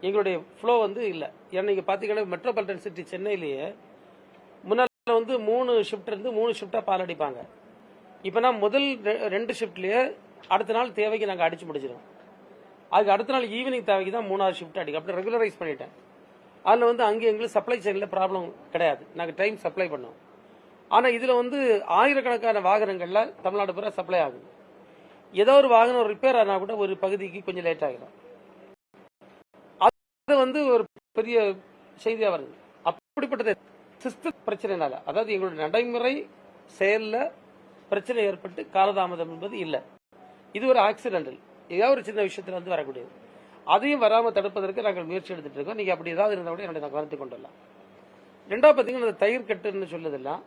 எங்களுடைய ஃப்ளோ வந்து இல்லை. ஏன்னா நீங்கள் பார்த்தீங்கன்னா மெட்ரோபாலிட்டன் சிட்டி சென்னையிலேயே முன்னால் வந்து மூணு ஷிஃப்ட் இருந்து மூணு ஷிஃப்டாக பால் அடிப்பாங்க. இப்போனா முதல் ரெ- ரெண்டு ஷிஃப்ட்லேயே அடுத்த நாள் தேவைக்கு நாங்கள் அடிச்சு முடிச்சிடும் அதுக்கு அடுத்த நாள் ஈவினிங் தேவைக்கு தான் மூணாவது ஷிஃப்ட் அடிக்கும். அப்படி ரெகுலரைஸ் பண்ணிட்டேன். அதில் வந்து அங்கே எங்களுக்கு சப்ளை செயினில் ப்ராப்ளம் கிடையாது. நாங்கள் டைம் சப்ளை பண்ணோம் ஆனால் இதில் வந்து ஆயிரக்கணக்கான வாகனங்களில் தமிழ்நாடு பூரா சப்ளை ஆகுது. ஏதோ ஒரு வாகனம் ரிப்பேர் ஆனால் கூட ஒரு பகுதிக்கு கொஞ்சம் லேட் ஆகிடும். வந்து ஒரு பெரிய செய்தியாக வருது. அப்படிப்பட்டது சிஸ்ட பிரச்சனைனால அதாவது எங்களுடைய நடைமுறை செயலில் பிரச்சனை ஏற்பட்டு காலதாமதம் என்பது இல்லை. இது ஒரு ஆக்சிடென்டல் ஏதாவது ஒரு சின்ன விஷயத்துல வந்து வரக்கூடியது. அதையும் வராமல் தடுப்பதற்கு நாங்கள் முயற்சி எடுத்துட்டு இருக்கோம். நீங்க அப்படி ஏதாவது இருந்தால் கூட என்னுடைய நான் கவனத்துக்கு கொண்டு ரெண்டாவது பார்த்தீங்கன்னா அந்த தயிர் கட்டுன்னு சொல்லதெல்லாம்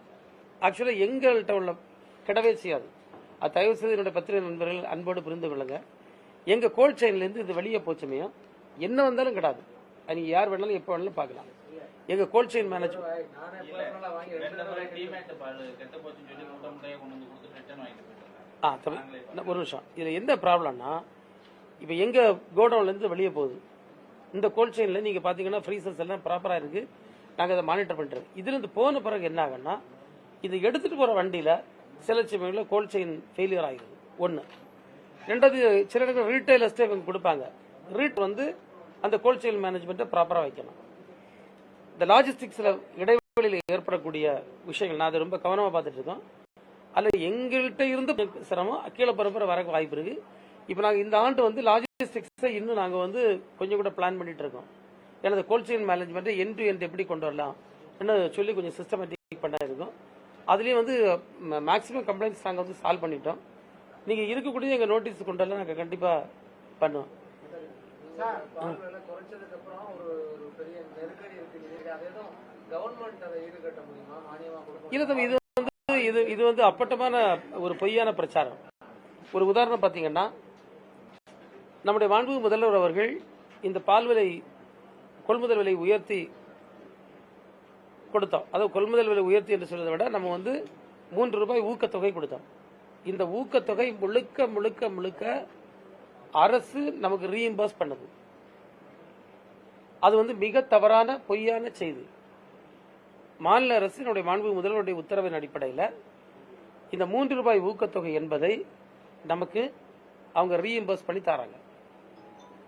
ஆக்சுவலாக எங்கள்கிட்ட உள்ள கிடவே செய்யாது. அது தயவு செய்து என்னுடைய பத்திரிகை நண்பர்கள் அன்போடு புரிந்து கொள்ளுங்க. எங்க கோல்ட் செயின்லேருந்து இது வெளியே போச்சுமையும் என்ன வந்தாலும் கிடாது. அது நீங்க யார் வேணாலும் எப்போ வேணாலும் பார்க்கலாம். எங்க கோல்ட் செயின் மேனேஜ்மெண்ட் போயிட்டாங்க ஆ ஒரு நிமிஷம். இதில் என்ன ப்ராப்ளம்னா இப்போ எங்கள் கோடவுன்லேருந்து வெளியே போகுது. இந்த கோல்ட் செயினில் நீங்கள் பார்த்தீங்கன்னா ஃப்ரீசர்ஸ் எல்லாம் ப்ராப்பராக இருக்குது நாங்கள் அதை மானிட்டர் பண்ணுறோம் இதுலேருந்து போன பிறகு என்ன ஆகுன்னா இது எடுத்துகிட்டு போகிற வண்டியில் சில சமயங்களில் கோல்ட் செயின் ஃபெயிலியர் ஆகிடுது ஒன்று ரெண்டாவது சில இடங்கள் ரீட்டைலர்ஸ்டே இவங்க கொடுப்பாங்க. ரீட் வந்து அந்த கோல்ட் செயின் மேனேஜ்மெண்ட்டை ப்ராப்பராக வைக்கணும். இந்த லாஜிஸ்டிக்ஸில் இடைவெளியில் ஏற்படக்கூடிய விஷயங்கள் நான் அதை ரொம்ப கவனமாக பார்த்துட்டு இருக்கோம் அதில் எங்கள்கிட்ட இருந்து சிரமம் கீழே பரப்புற வரக்கு வாய்ப்பு இருக்குது இப்போ நாங்கள் இந்த ஆண்டு வந்து லாஜிஸ்டிக்ஸை இன்னும் நாங்கள் வந்து கொஞ்சம் கூட பிளான் பண்ணிட்டு இருக்கோம். எனது கோல்ட் செயின் மேனேஜ்மெண்ட்டை என் டு என் எப்படி கொண்டு வரலாம் சொல்லி கொஞ்சம் சிஸ்டமேட்டிக் பண்ண இருக்கும். அதுலேயும் வந்து மேக்ஸிமம் கம்ப்ளைண்ட்ஸ் நாங்கள் வந்து சால்வ் பண்ணிட்டோம். நீங்கள் இருக்கக்கூடிய எங்கள் நோட்டீஸ் கொண்டு வரலாம் நாங்கள் கண்டிப்பாக பண்ணுவோம். குறைச்சதுக்கு அப்புறம் ஒரு ஒரு பெரிய நெருக்கடி அது எதுவும் கவர்மெண்ட் அதை ஈடுகட்ட முடியுமா? மானியமா கொடுக்க இது வந்து இது இது வந்து அப்பட்டமான ஒரு பொய்யான பிரச்சாரம். ஒரு உதாரணம் பார்த்தீங்கன்னா நம்முடைய மாண்பு முதல்வர் அவர்கள் இந்த பால் விலை கொள்முதல் விலை உயர்த்தி கொடுத்தோம். அதாவது கொள்முதல் விலை உயர்த்தி என்று சொல்வதை விட நம்ம வந்து மூன்று ரூபாய் ஊக்கத்தொகை கொடுத்தோம். இந்த ஊக்கத்தொகை முழுக்க முழுக்க முழுக்க அரசு நமக்கு ரீஎம்பர்ஸ் பண்ணுது. அது வந்து மிக தவறான பொய்யான செய்தி. மாநில அரசு என்னுடைய மாண்பு முதல்வருடைய உத்தரவின் அடிப்படையில் இந்த மூன்று ரூபாய் ஊக்கத்தொகை என்பதை நமக்கு அவங்க ரீஎம்பர்ஸ் பண்ணி தராங்க.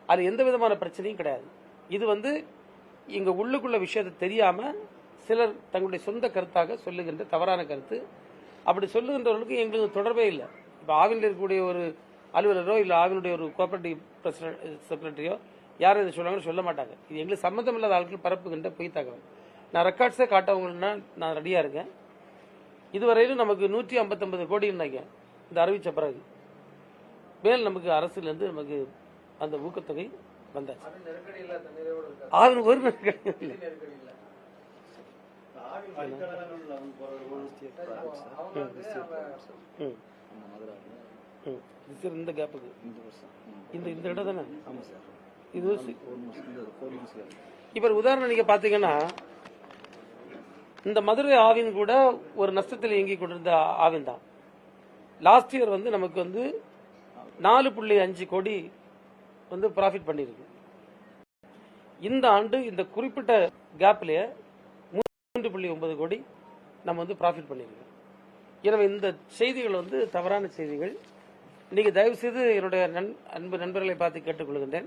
அது எந்த விதமான பிரச்சனையும் கிடையாது. இது வந்து இங்க உள்ளுக்குள்ள விஷயத்தை தெரியாம சிலர் தங்களுடைய சொந்த கருத்தாக சொல்லுகின்ற தவறான கருத்து. அப்படி சொல்லுகின்றவர்களுக்கு எங்களுக்கு தொடர்பே இல்லை. இப்போ ஆவினில் இருக்கக்கூடிய ஒரு அலுவலரோ இல்லை ஆவினுடைய ஒரு கோஆபரேட்டிவ் பிரசிடென்ட் செக்ரட்டரியோ யாரும் இதை சொல்லுவாங்கன்னு சொல்ல மாட்டாங்க. இது எங்களுக்கு சம்மந்தம் இல்லாத ஆட்கள் பரப்புகின்ற பொய் தகவல். நான் ரெக்கார்ட்ஸே காட்டவங்கன்னா நான் ரெடியாக இருக்கேன். இதுவரையிலும் நமக்கு நூற்றி ஐம்பத்தொன்பது கோடி நினைக்கிறேன் இந்த அறிவிச்ச பிறகு மேல் நமக்கு அரசுலேருந்து நமக்கு அந்த ஊக்கத்தொகை வந்தாச்சு. ஆவின் ஒரு நெருக்கடி இல்லை. இது சரி, இந்த கேப்புக்கு இந்த வருஷம். இந்த இந்த இடம் தானே? ஆமாம் சார். இது இப்போ உதாரணம் நீங்க பாத்தீங்கன்னா இந்த மதுரை ஆவின் கூட ஒரு நஷ்டத்தில் இயங்கி கொண்டிருந்த ஆவின் தான். லாஸ்ட் இயர் வந்து நமக்கு வந்து நாலு புள்ளி அஞ்சு கோடி வந்து ப்ராஃபிட் பண்ணியிருக்கு இந்த ஆண்டு இந்த குறிப்பிட்ட கேப்லயே மூன்று புள்ளி ஒன்பது கோடி நம்ம வந்து ப்ராஃபிட் பண்ணியிருக்கோம் எனவே இந்த செய்திகள் வந்து தவறான செய்திகள். நீங்கள் தயவு செய்து என்னுடைய நண்- அன்பு நண்பர்களை பார்த்து கேட்டுக்கொள்கின்றேன்.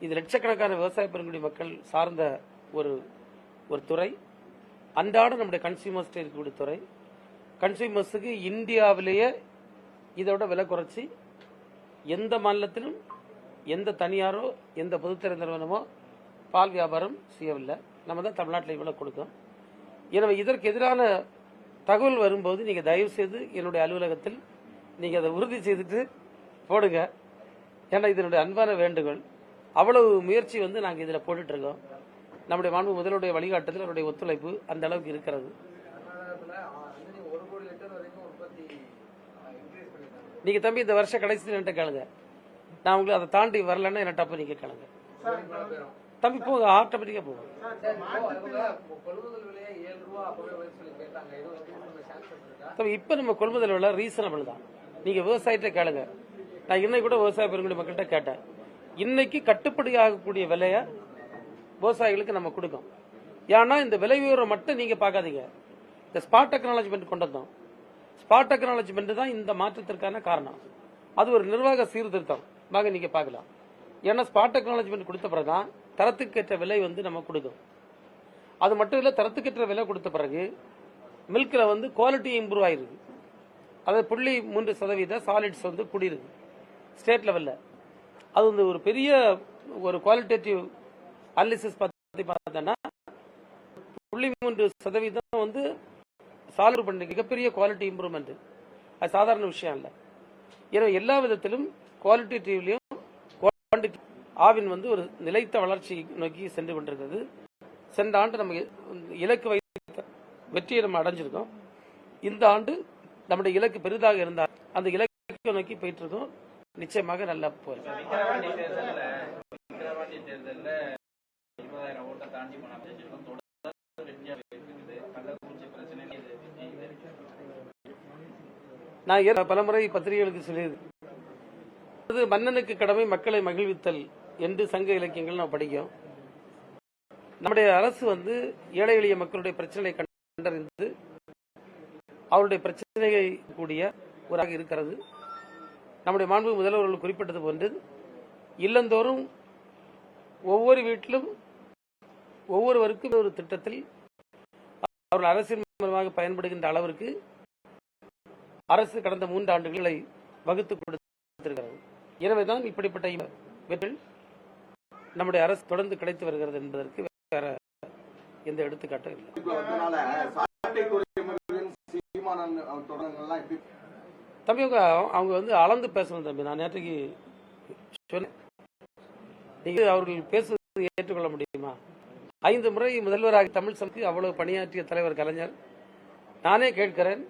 இது லட்சக்கணக்கான விவசாய பெருங்குடி மக்கள் சார்ந்த ஒரு ஒரு துறை. அன்றாட நம்முடைய கன்சியூமர்ஸ்ட்டு இருக்கக்கூடிய துறை. கன்சியூமர்ஸுக்கு இந்தியாவிலேயே இதோட விலை குறைச்சி எந்த மாநிலத்திலும் எந்த தனியாரோ எந்த பொதுத்துறை நிறுவனமோ பால் வியாபாரம் செய்யவில்லை. நம்ம தான் தமிழ்நாட்டில் இவ்வளோ கொடுக்கும் எனவே இதற்கு எதிரான தகவல் வரும்போது நீங்கள் தயவு செய்து என்னுடைய அலுவலகத்தில் நீங்கள் அதை உறுதி செய்துட்டு போடுங்க. ஏன்னா இதனுடைய அன்பான வேண்டுகோள். அவ்வளவு முயற்சி வந்து நாங்கள் இதில் போட்டுட்டு இருக்கோம் நம்முடைய மாண்பு முதலுடைய வழிகாட்டுதல் அவருடைய ஒத்துழைப்பு அந்த அளவுக்கு இருக்கிறது. நீங்கள் தம்பி இந்த வருஷம் கடைசியில் என்கிட்ட கேளுங்க. நான் உங்களுக்கு அதை தாண்டி வரலன்னா என்ன அப்போ நீங்கள் கேளுங்க. தம்பி போங்க ஆட்டோமேட்டிக்காக போகும் தம்பி இப்போ நம்ம கொள்முதல் விலை ரீசனபிள் தான். நீங்கள் விவசாயத்தை கேளுங்க. நான் இன்னைக்கு கூட விவசாய பெருங்குடி மக்கள்கிட்ட கேட்டேன். இன்னைக்கு கட்டுப்படி ஆகக்கூடிய விலையை விவசாயிகளுக்கு நம்ம கொடுக்கோம் ஏன்னா இந்த விலை விவரம் மட்டும் நீங்க பார்க்காதீங்க. இந்த ஸ்பாட் டெக்னாலஜிமெண்ட் கொண்டு வந்தோம் ஸ்பாட் டெக்னாலஜிமெண்ட் தான் இந்த மாற்றத்திற்கான காரணம். அது ஒரு நிர்வாக சீர்திருத்தம். வாங்க நீங்க பார்க்கலாம். ஏன்னா ஸ்பாட் டெக்னாலஜிமெண்ட் கொடுத்த பிறகுதான் தரத்துக்கேற்ற விலை வந்து நம்ம கொடுக்கும். அது மட்டும் இல்லை தரத்துக்கேற்ற விலை கொடுத்த பிறகு மில்கில் வந்து குவாலிட்டி இம்ப்ரூவ் ஆயிருக்கு. அதாவது புள்ளி மூன்று சதவீத சாலிட்ஸ் வந்து கூடியிருக்கு ஸ்டேட் லெவலில் அது வந்து ஒரு பெரிய ஒரு குவாலிட்டேட்டிவ் அனாலிசிஸ் பற்றி பார்த்தோன்னா புள்ளி மூன்று சதவீதம் வந்து சால்வ் பண்ணி மிகப்பெரிய குவாலிட்டி இம்ப்ரூவ்மெண்ட் அது சாதாரண விஷயம் இல்லை. ஏன்னா எல்லா விதத்திலும் குவாலிட்டேட்டிவ்லையும் குவான்டிட்டி ஆவின் வந்து ஒரு நிலைத்த வளர்ச்சி நோக்கி சென்று கொண்டிருக்கிறது. சென்ற ஆண்டு நம்ம இலக்கு வைத்த வெற்றியை நம்ம அடைஞ்சிருக்கோம். இந்த ஆண்டு நம்முடைய இலக்கு பெரிதாக இருந்தால் அந்த இலக்கை நோக்கி போயிட்டு இருக்கோம் நிச்சயமாக நல்லா பிரச்சனை இது நான் பலமுறை பத்திரிகைகளுக்கு சொல்லியிருக்கேன் அது மன்னனுக்கு கடமை மக்களை மகிழ்வித்தல் என்று சங்க இலக்கியங்கள் நாம் படிக்கும் நம்முடைய அரசு வந்து ஏழை எளிய மக்களுடைய பிரச்சனைகளை கண்டறிந்து அவருடைய பிரச்சனைகள் கூடிய ஒரு இருக்கிறது. நம்முடைய மாண்பு முதல்வர்கள் குறிப்பிட்டது போன்று இல்லந்தோறும் ஒவ்வொரு வீட்டிலும் ஒவ்வொருவருக்கும் ஒரு திட்டத்தில் அவர்கள் அரசின் மூலமாக பயன்படுகின்ற அளவிற்கு அரசு கடந்த மூன்று ஆண்டுகளை வகுத்து கொடுத்திருக்கிறது. எனவேதான் இப்படிப்பட்ட வெற்றிகள் நம்முடைய அரசு தொடர்ந்து கிடைத்து வருகிறது என்பதற்கு வேற எந்த எடுத்துக்காட்டும் இல்லை இப்ப வந்தனால சாட்டை துறைமுருகன் சீமானன் எப்படி? தம்பி அவங்க அவங்க வந்து அளந்து பேசணும் தம்பி. நான் நேற்றுக்கு சொன்னேன். நீங்கள் அவர்கள் பேசுவதை ஏற்றுக்கொள்ள முடியுமா? ஐந்து முறை முதல்வராக தமிழ் சமக்கு அவ்வளவு பணியாற்றிய தலைவர் கலைஞர். நானே கேட்கிறேன்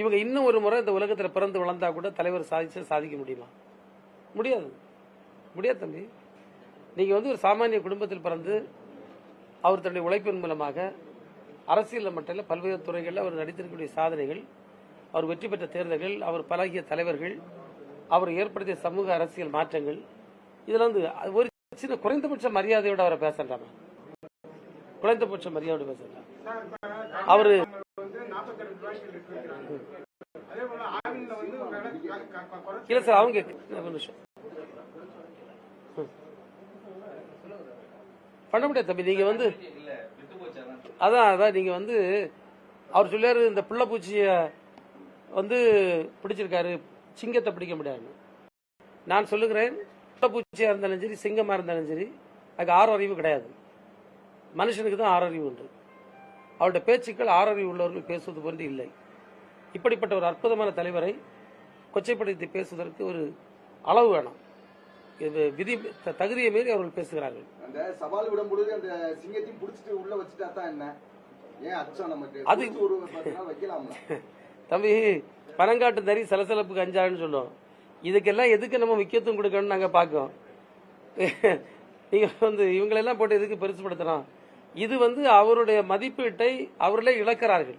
இவங்க இன்னும் ஒரு முறை இந்த உலகத்தில் பிறந்து வளர்ந்தா கூட தலைவர் சாதிச்சு சாதிக்க முடியுமா? முடியாது. முடியாது தம்பி. நீங்கள் வந்து ஒரு சாமானிய குடும்பத்தில் பிறந்து அவர் தன்னுடைய உழைப்பின் மூலமாக அரசியல் மட்டும் இல்ல பல்வேறு துறைகளில் அவர் நடித்திருக்கக்கூடிய சாதனைகள் அவர் வெற்றி பெற்ற தேர்தல்கள் அவர் பழகிய தலைவர்கள் அவர் ஏற்படுத்திய சமூக அரசியல் மாற்றங்கள் இதில் வந்து அது ஒரு சின்ன குறைந்தபட்ச மரியாதையோட அவரை பேசண்டாமா? குறைந்தபட்ச மரியாதையோட பேசலாம் அவரு இல்ல சார் அவங்க நிமிஷம். ம். பண்ண முடியாது தம்பி நீங்க வந்து அதான் அதான் நீங்கள் வந்து அவர் சொல்லியாரு இந்த புள்ள பூச்சியை வந்து பிடிச்சிருக்காரு சிங்கத்தை பிடிக்க முடியாது. நான் சொல்லுகிறேன் புள்ள பூச்சியாக இருந்தாலும் சரி சிங்கமாக இருந்தாலும் சரி அதுக்கு ஆறு கிடையாது. மனுஷனுக்கு தான் ஆறு உண்டு. அவருடைய பேச்சுக்கள் ஆறறிவு உள்ளவர்கள் பேசுவது போன்று இல்லை. இப்படிப்பட்ட ஒரு அற்புதமான தலைவரை கொச்சைப்படுத்தி பேசுவதற்கு ஒரு அளவு வேணும். விதி தகுதியை மீறி அவர்கள் பேசுகிறார்கள். அந்த சவால் விடும் பொழுது அந்த சிங்கத்தையும் புடிச்சிட்டு உள்ள வச்சுட்டா தான் என்ன? ஏன் அச்சம் நமக்கு? அது- வைக்கலாம்ல. தம்பி பனங்காட்டு தறி சலசலப்புக்கு அஞ்சான்னு சொல்லுவோம் இதுக்கெல்லாம் எதுக்கு நம்ம முக்கியத்துவம் கொடுக்கணும்னு நாங்க பார்க்கோம் நீங்க வந்து இவங்களெல்லாம் போட்டு எதுக்கு பெருசுபடுத்தணும் இது வந்து அவருடைய மதிப்பீட்டை அவர்களே இழக்கிறார்கள்.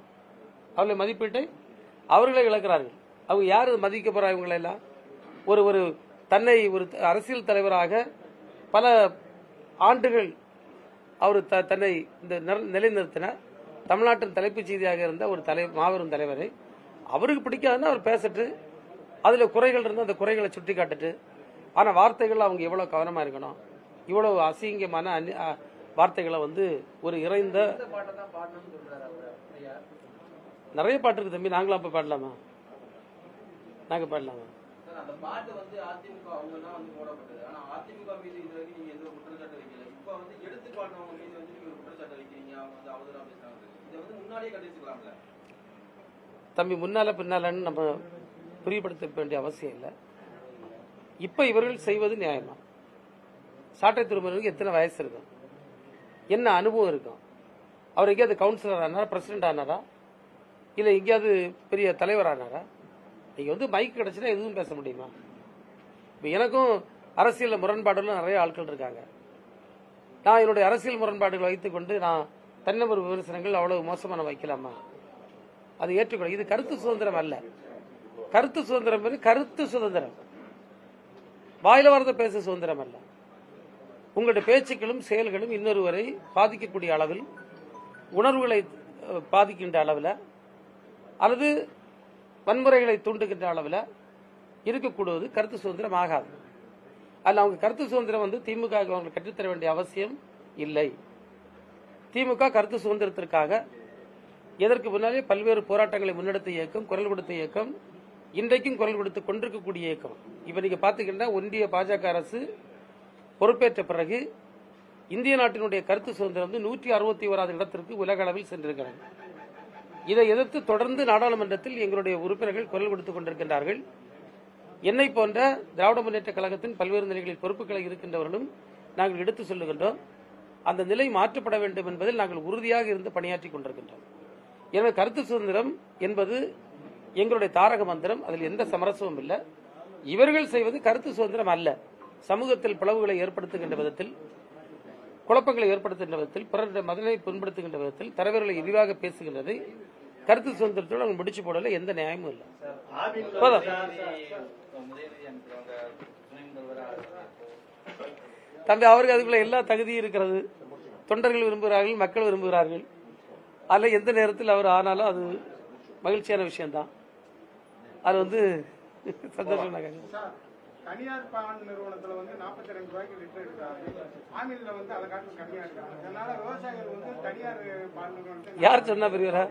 அவருடைய மதிப்பீட்டை அவர்களே இழக்கிறார்கள். அவங்க யாரு மதிக்க போறா இவங்களெல்லாம்? ஒரு ஒரு தன்னை ஒரு அரசியல் தலைவராக பல ஆண்டுகள் அவர் த- தன்னை இந்த நிர- நிலைநிறுத்தின தமிழ்நாட்டின் தலைப்புச் செய்தியாக இருந்த ஒரு தலை மாபெரும் தலைவரை. அவருக்கு பிடிக்காதுன்னா அவர் பேசட்டு அதில் குறைகள் இருந்தால் அந்த குறைகளை சுட்டி காட்டுட்டு ஆனால் வார்த்தைகள் அவங்க எவ்வளோ கவனமாக இருக்கணும்? இவ்வளவு அசிங்கமான அந்நி- வார்த்தைகளை வந்து ஒரு இறைந்த நிறைய பாட்டு இருக்கு தம்பி. நாங்களும் அப்போ பாடலாமா? நாங்கள் பாடலாமா? சார், அந்த பாட்டு வந்து அதிமுக அவங்க தான் வந்து போடப்பட்டது. ஆனா அதிமுக மீது இது வரைக்கும் நீங்க எந்த ஒரு குற்றச்சாட்டு வைக்கல. இப்ப வந்து எடுத்து பாடுறவங்க மீது வந்து நீங்க ஒரு குற்றச்சாட்டு வைக்கிறீங்க அவங்க வந்து அவதூறா பேசுறாங்க. இதை வந்து முன்னாடியே கண்டிச்சுக்கலாம்ல? தம்பி முன்னால பின்னாலன்னு நம்ம புரியப்படுத்த வேண்டிய அவசியம் இல்லை. இப்போ இவர்கள் செய்வது நியாயமா சாட்டை திருமணருக்கு எத்தனை வயசு இருக்கும்? என்ன அனுபவம் இருக்கும்? அவர் எங்கேயாவது கவுன்சிலர் ஆனாரா பிரசிடென்ட் ஆனாரா? இல்லை எங்கேயாவது பெரிய தலைவர் ஆனாரா நீங்க வந்து மைக் கிடச்சினா எதுவும் பேச முடியுமா? இப்ப எனக்கும் அரசியல் முரண்பாடுகள் நிறைய ஆட்கள் இருக்காங்க. நான் என்னுடைய அரசியல் முரண்பாடுகளை வைத்துக்கொண்டு நான் தன்னபர் விமர்சனங்கள் அவ்வளவு மோசமான வைக்கலாமா? அது ஏற்றுக்கொள்ள இது கருத்து சுதந்திரம் அல்ல. கருத்து சுதந்திரம் கருத்து சுதந்திரம். வாயில வரத பேச சுதந்திரம் அல்ல. உங்களுடைய பேச்சுக்களும் செயல்களும் இன்னொருவரை பாதிக்கக்கூடிய அளவில் உணர்வுகளை பாதிக்கின்ற அளவில் அல்லது வன்முறைகளை தூண்டுகின்ற அளவில் இருக்கக்கூடுவது கருத்து சுதந்திரம் ஆகாது. அதில் அவங்க கருத்து சுதந்திரம் வந்து திமுக அவங்களுக்கு கற்றுத்தர வேண்டிய அவசியம் இல்லை. திமுக கருத்து சுதந்திரத்திற்காக எதற்கு முன்னாலே பல்வேறு போராட்டங்களை முன்னெடுத்த இயக்கம் குரல் கொடுத்த இயக்கம் இன்றைக்கும் குரல் கொடுத்து கொண்டிருக்கக்கூடிய இயக்கம். இப்போ நீங்கள் பார்த்துக்கிட்டா ஒன்றிய பாஜக அரசு பொறுப்பேற்ற பிறகு இந்திய நாட்டினுடைய கருத்து சுதந்திரம் வந்து நூற்றி அறுபத்தி ஓராது இடத்திற்கு உலக அளவில் சென்றிருக்கிறது. இதை எதிர்த்து தொடர்ந்து நாடாளுமன்றத்தில் எங்களுடைய உறுப்பினர்கள் குரல் கொடுத்துக் கொண்டிருக்கின்றார்கள். என்னை போன்ற திராவிட முன்னேற்ற கழகத்தின் பல்வேறு நிலைகளில் பொறுப்புகளை இருக்கின்றவர்களும் நாங்கள் எடுத்து சொல்லுகின்றோம். அந்த நிலை மாற்றப்பட வேண்டும் என்பதில் நாங்கள் உறுதியாக இருந்து பணியாற்றிக் கொண்டிருக்கின்றோம். எனவே கருத்து சுதந்திரம் என்பது எங்களுடைய தாரக மந்திரம் அதில் எந்த சமரசமும் இல்லை. இவர்கள் செய்வது கருத்து சுதந்திரம் அல்ல. சமூகத்தில் பிளவுகளை ஏற்படுத்துகின்ற விதத்தில் குழப்பங்களை ஏற்படுத்துகின்ற விதத்தில் பிறருடைய மதனை புண்படுத்துகின்ற விதத்தில் தலைவர்களை இழிவாக பேசுகின்றதை. கருத்து சுதந்திரத்தோடு அவங்க முடிச்சு போடல எந்த நியாயமும் இல்லை. போதும். தம்பி அவருக்கு அதுக்குள்ள எல்லா தகுதியும் இருக்கிறது. தொண்டர்கள் விரும்புகிறார்கள் மக்கள் விரும்புகிறார்கள். அதில் எந்த நேரத்தில் அவர் ஆனாலும் அது மகிழ்ச்சியான விஷயம்தான். அது வந்து சந்தோஷம் தனியார் பால் நிறுவனத்துல வந்து 42 ரெண்டு ரூபாய்க்கு லிட்டர் எடுக்கிறாங்க ஆமில்ல வந்து அதை காட்டிலும் கம்மியா எடுக்கிறாங்க அதனால விவசாயிகள் வந்து தனியார் பால் நிறுவனத்தை யார் சொன்னா பெரியவரா?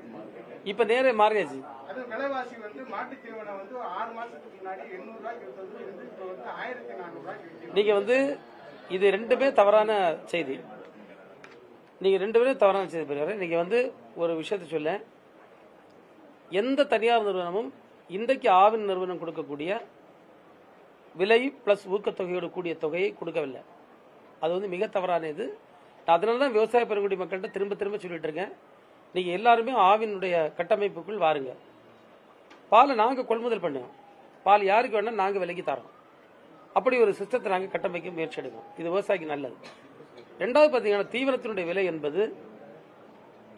இப்ப நேரே மாறியாச்சு. அது விலைவாசி வந்து மாட்டு தீவனம் வந்து ஆறு மாசத்துக்கு முன்னாடி எண்ணூறு ரூபாய்க்கு இருந்தது இருந்து இப்ப வந்து ஆயிரத்தி நானூறு ரூபாய்க்கு நீங்க வந்து இது ரெண்டுமே தவறான செய்தி. நீங்க ரெண்டு பேரும் தவறான செய்தி பெரியவரே. நீங்க வந்து ஒரு விஷயத்தை சொல்ல எந்த தனியார் நிறுவனமும் இன்றைக்கு ஆவின் நிறுவனம் கொடுக்கக்கூடிய விலை பிளஸ் ஊக்கத்தொகையோடு கூடிய தொகையை கொடுக்கவில்லை. அது வந்து மிக தவறான இது அதனால தான் விவசாய பெருங்குடி மக்கள்கிட்ட திரும்ப திரும்ப சொல்லிட்டு இருக்கேன். நீங்க எல்லாருமே ஆவினுடைய கட்டமைப்புக்குள் வாருங்க. பாலை நாங்க கொள்முதல் பண்ணுவோம். பால் யாருக்கு வேணா நாங்க விலைக்கு தரோம். அப்படி ஒரு சிஸ்டத்தை நாங்கள் கட்டமைக்க முயற்சி எடுக்கோம் இது விவசாயிக்கு நல்லது. ரெண்டாவது பார்த்தீங்கன்னா தீவனத்தினுடைய விலை என்பது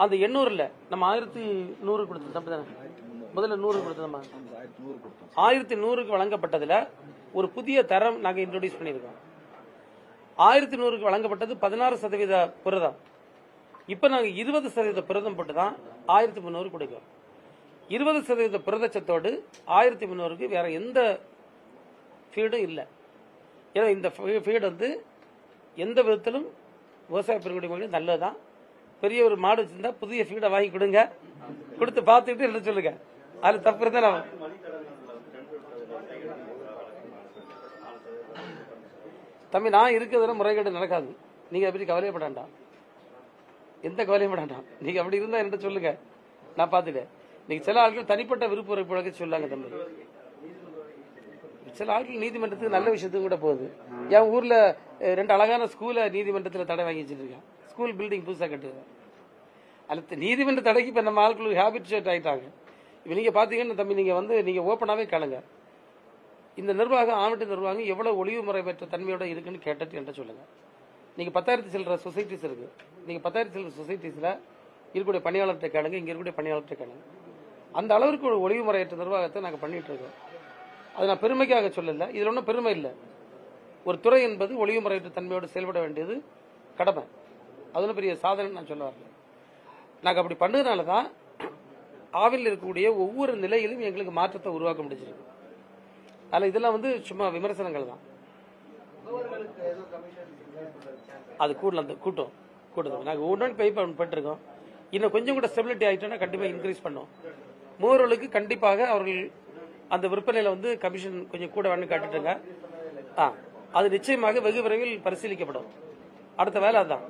அந்த எண்ணூறுல நம்ம ஆயிரத்தி நூறு கொடுத்தோம் முதல்ல நூறு கொடுத்தோமா. ஆயிரத்தி நூறுக்கு வழங்கப்பட்டதுல ஒரு புதிய தரம் நாங்கள் இன்ட்ரோடியூஸ் பண்ணியிருக்கோம். ஆயிரத்தி நூறுக்கு வழங்கப்பட்டது பதினாறு சதவீத புரதம். இப்போ நாங்கள் இருபது சதவீத புரதம் போட்டு தான் ஆயிரத்தி முந்நூறு கொடுக்கிறோம். இருபது சதவீத புரதச்சத்தோடு ஆயிரத்தி முந்நூறுக்கு வேற எந்த ஃபீடும் இல்லை. ஏன்னா இந்த ஃபீடு வந்து எந்த விதத்திலும் விவசாய பெருங்குடி மக்களுக்கு நல்லதுதான். பெரிய ஒரு மாடு வச்சிருந்தா புதிய ஃபீடை வாங்கி கொடுங்க. கொடுத்து பார்த்துக்கிட்டு என்ன சொல்லுங்க. அது தப்பு இருந்தா நான் தம்பி நான் இருக்கிறதுல முறைகேடு நடக்காது. நீங்கள் அப்படி கவலையப்பட வேண்டாம். எந்த கவலையும் பட வேண்டாம். நீங்கள் அப்படி இருந்தால் என்கிட்ட சொல்லுங்க. நான் பார்த்துட்டேன் நீங்கள் சில ஆட்கள் தனிப்பட்ட விருப்ப உறுப்பினருக்கு சொல்லாங்க தம்பி. சில ஆட்கள் நீதிமன்றத்துக்கு நல்ல விஷயத்துக்கு கூட போகுது. என் ஊரில் ரெண்டு அழகான ஸ்கூலை நீதிமன்றத்தில் தடை வாங்கி வச்சுருக்கேன் ஸ்கூல் பில்டிங் புதுசாக கட்டுறேன் அடுத்த நீதிமன்ற தடைக்கு இப்போ நம்ம ஆட்களுக்கு ஹேபிட் ஷேட் ஆயிட்டாங்க. இப்போ நீங்கள் பார்த்தீங்கன்னா தம்பி நீங்கள் வந்து நீங்கள் ஓப்பனாகவே கலங்க இந்த நிர்வாகம் ஆவட்ட நிர்வாகம் எவ்வளவு ஒளிவு முறை பெற்ற தன்மையோட இருக்குன்னு கேட்டது என்கிட்ட சொல்லுங்க. நீங்க பத்தாயிரத்தி சில்லற சொசைட்டிஸ் இருக்கு. நீங்க பத்தாயிரத்தி சில்லற சொசைட்டிஸ்ல இருக்கக்கூடிய பணியாளர்கிட்ட கேளுங்க இங்க இருக்கக்கூடிய பணியாளர்கிட்ட கேளுங்க. அந்த அளவிற்கு ஒரு ஒளிவு முறையற்ற நிர்வாகத்தை நாங்க பண்ணிட்டு இருக்கோம். அது நான் பெருமைக்காக சொல்லல. இதுல ஒன்றும் பெருமை இல்லை. ஒரு துறை என்பது ஒளிவு முறையற்ற தன்மையோடு செயல்பட வேண்டியது கடமை. அது பெரிய சாதனை நான் சொல்ல வரல. நாங்கள் அப்படி பண்ணதுனால தான் ஆவில் இருக்கக்கூடிய ஒவ்வொரு நிலையிலும் எங்களுக்கு மாற்றத்தை உருவாக்க முடிஞ்சிருக்கு. அதில் இதெல்லாம் வந்து சும்மா விமர்சனங்கள் தான். முகவர்களுக்கு ஏதோ கமிஷன் அது கூடல அந்த கூட்டம் கூட்டம் நாங்கள் உடன் பே பண்ணிருக்கோம் இன்னும் கொஞ்சம் கூட ஸ்டெபிலிட்டி ஆயிட்டோம்னா கண்டிப்பாக இன்க்ரீஸ் பண்ணுவோம். மூவர்களுக்கு கண்டிப்பாக அவர்கள் அந்த விற்பனையில் வந்து கமிஷன் கொஞ்சம் கூட வேணும்னு காட்டுட்டுங்க. ஆ அது நிச்சயமாக வெகு விரைவில் பரிசீலிக்கப்படும். அடுத்த வேலை அதுதான்